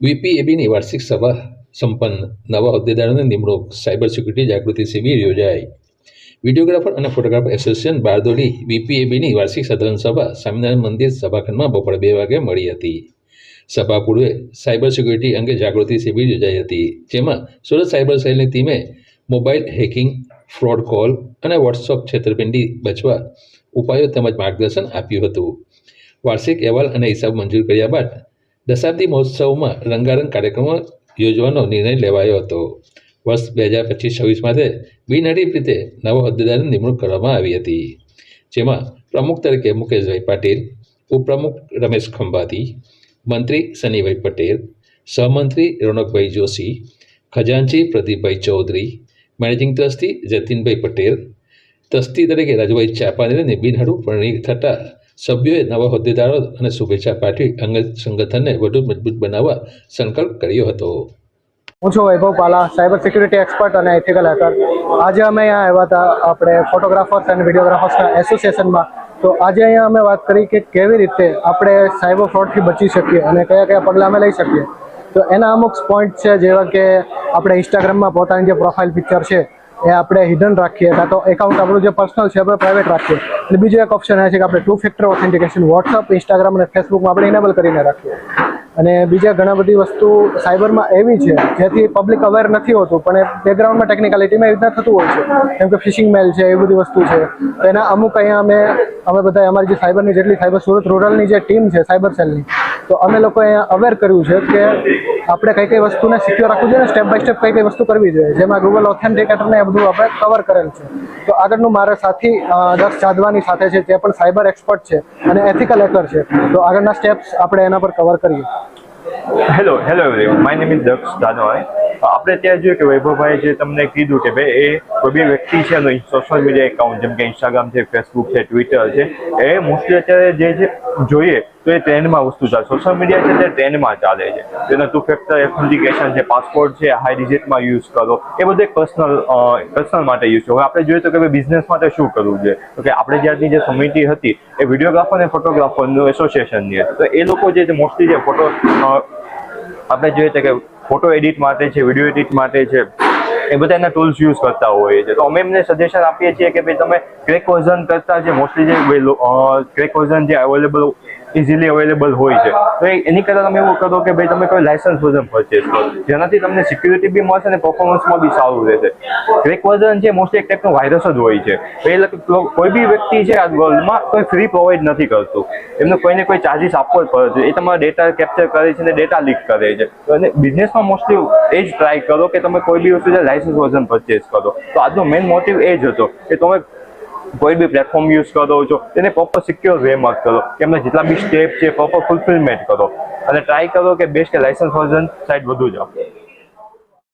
વીપીએબીની વાર્ષિક સભા સંપન્ન. નવા હોદ્દેદારોની નિમણૂક. સાયબર સિક્યુરિટી જાગૃતિ શિબિર યોજાઈ. વિડીયોગ્રાફર અને ફોટોગ્રાફર એસોસિએશન બારદોલી વીપીએબીની વાર્ષિક સાધારણ સભા સ્વામિનારાયણ મંદિર સભાખંડમાં બપોરે બે વાગે મળી હતી. સભા પૂર્વે સાયબર સિક્યુરિટી અંગે જાગૃતિ શિબિર યોજાઈ હતી. જેમાં સુરત સાયબર સેલની ટીમે મોબાઈલ હેકિંગ, ફ્રોડ કોલ અને વોટ્સઅપ છેતરપિંડી બચવા ઉપાયો તેમજ માર્ગદર્શન આપ્યું હતું. વાર્ષિક અહેવાલ અને હિસાબ મંજૂર કર્યા બાદ દશાબ્દી મહોત્સવમાં રંગારંગ કાર્યક્રમો યોજવાનો નિર્ણય લેવાયો હતો. વર્ષ બે હજાર પચીસ છવ્વીસ માટે બિનહરીફ રીતે નવા હોદ્દેદારની નિમણૂક કરવામાં આવી હતી. જેમાં પ્રમુખ તરીકે મુકેશભાઈ પાટીલ, ઉપપ્રમુખ રમેશ ખંભાતી, મંત્રી સનીભાઈ પટેલ, સહમંત્રી Ronakbhai Joshi, ખજાનચી Pradeepbhai Chaudhari, managing trustee Jatinbhai Patel, trustee તરીકે રાજુભાઈ ચાપાણીને બિનહરું પરિણિત થતાં સભ્યોએ નવા હોદ્દેદારો અને શુભેચ્છા પાઠવી અંગત સંગઠનને વધુ મજબૂત બનાવવા સંકલ્પ કર્યો હતો. હું છું Vaibhav Pala, cyber security expert અને એથિકલ હેકર આજે અમે અહીંયા આવ્યા હતા, આપણે ફોટોગ્રાફર્સ અને વિડીયોગ્રાફર્સના એસોસિએશનમાં તો આજે અહીંયા અમે વાત કરી કે કેવી રીતે આપણે સાયબર ફ્રોડથી બચી શકીએ અને કયા કયા પગલાં અમે લઈ શકીએ. તો એના અમુક પોઈન્ટ છે, જેવા કે આપણે ઇન્સ્ટાગ્રામમાં પોતાની જે પ્રોફાઇલ પિક્ચર છે એ આપણે હિડન રાખીએ. કાં તો એકાઉન્ટ આપણું જે પર્સનલ છે આપણે પ્રાઇવેટ રાખીએ. અને બીજો એક ઓપ્શન એ છે કે આપણે two factor authentication WhatsApp Instagram અને ફેસબુકમાં આપણે ઇનેબલ કરીને રાખીએ. અને બીજા ઘણા બધી વસ્તુ સાયબરમાં એવી છે, જેથી પબ્લિક અવેર નથી હોતું, પણ એ બેકગ્રાઉન્ડમાં ટેકનિકાલિટીમાં એવી રીતના થતું હોય છે. જેમ કે ફિશિંગ મેલ છે, એવી બધી વસ્તુ છે. તો એના અમુક અહીંયા અમે અમે બધા અમારી જે સાયબરની જેટલી સાયબર સુરત રૂરલની જે ટીમ છે, સાયબર સેલની તો અમે લોકો અહીંયા અવેર કર્યું છે કે આપણે કઈ કઈ વસ્તુને સિક્યોર રાખવું જોઈએ સ્ટેપ બાય સ્ટેપ કઈ કઈ વસ્તુ કરવી જોઈએ. જેમાં ગૂગલ ઓથેન્ટિકેટરને એ બધું આપણે કવર કરેલ છે. તો આગળનું મારા સાથી દક્ષ જાદવાની સાથે છે તે પણ સાયબર એક્સપર્ટ છે અને એથિકલ હેકર છે. તો આગળના સ્ટેપ્સ આપણે એના પર કવર કરીએ. Hello hello everyone my name is Daksh Danoy આપણે ત્યાં જોયું કે વૈભવભાઈ જે તમને કીધું કે ભાઈ, એ કોઈ બી વ્યક્તિ છે એનો સોશિયલ મીડિયા એકાઉન્ટ જેમ કે ઇન્સ્ટાગ્રામ છે ફેસબુક છે ટ્વિટર છે, એ મોસ્ટલી અત્યારે જે છે જોઈએ, તો એ ટ્રેન્ડમાં વસ્તુ ચાલે. સોશિયલ મીડિયા છે તે ટ્રેન્ડમાં ચાલે છે. તેનો ટુ ફેક્ટર એથેન્ટિકેશન છે પાસપોર્ટ છે હાઈ ડિજિટમાં યુઝ કરો, એ બધું પર્સનલ પર્સનલ માટે યુઝ હવે આપણે જોઈએ તો કે ભાઈ બિઝનેસ માટે શું કરવું જોઈએ? તો કે આપણે જ્યારની જે સમિતિ હતી, એ વિડીયોગ્રાફર અને ફોટોગ્રાફરનું એસોસિએશનની હતી. તો એ લોકો જે મોસ્ટલી જે ફોટો આપણે જોઈએ તો કે ફોટો એડિટ માટે છે વીડિયો એડિટ માટે છે, એ બધા એના ટૂલ્સ યુઝ કરતા હોઈએ છીએ. તો અમે એમને સજેશન આપીએ છીએ કે ભાઈ તમે ક્રેક વર્ઝન કરતા જે મોસ્ટલી જે ક્રેક વર્ઝન જે અવેલેબલ ઇઝીલી અવેલેબલ હોય છે. તો એની કરતાં તમે એવું કરો કે ભાઈ તમે કોઈ લાયસન્સ વર્ઝન પરચેસ કરો. જેનાથી તમને સિક્યુરિટી બી મળશે અને પરફોર્મન્સમાં બી સારું રહેશે. ક્રેક વર્ઝન છે મોસ્ટલી એક ટાઈપનો વાયરસ જ હોય છે. તો એ કોઈ બી વ્યક્તિ છે, આ વર્લ્ડમાં કોઈ ફ્રી પ્રોવાઈડ નથી કરતું. એમને કોઈને કોઈ ચાર્જિસ આપવો જ પડે છે. એ તમારા ડેટા કેપ્ચર કરે છે અને ડેટા લીક કરે છે. અને બિઝનેસમાં મોસ્ટલી એ જ ટ્રાય કરો કે તમે કોઈ બી વસ્તુ લાયસન્સ વર્ઝન પરચેસ કરો. તો આજનો મેઇન મોટિવ એ જ હતો કે તમે કોઈ બી પ્લેટફોર્મ યુઝ કરો છો, તેને પ્રોપર સિક્યોર વેમાં કરો. કે એમને જેટલા બી સ્ટેપ છે પ્રોપર ફૂલફિલમેન્ટ કરો. અને ટ્રાય કરો કે બેસ્ટ કે લાઇસન્સ વર્ઝન સાઇડ વધુ જાઓ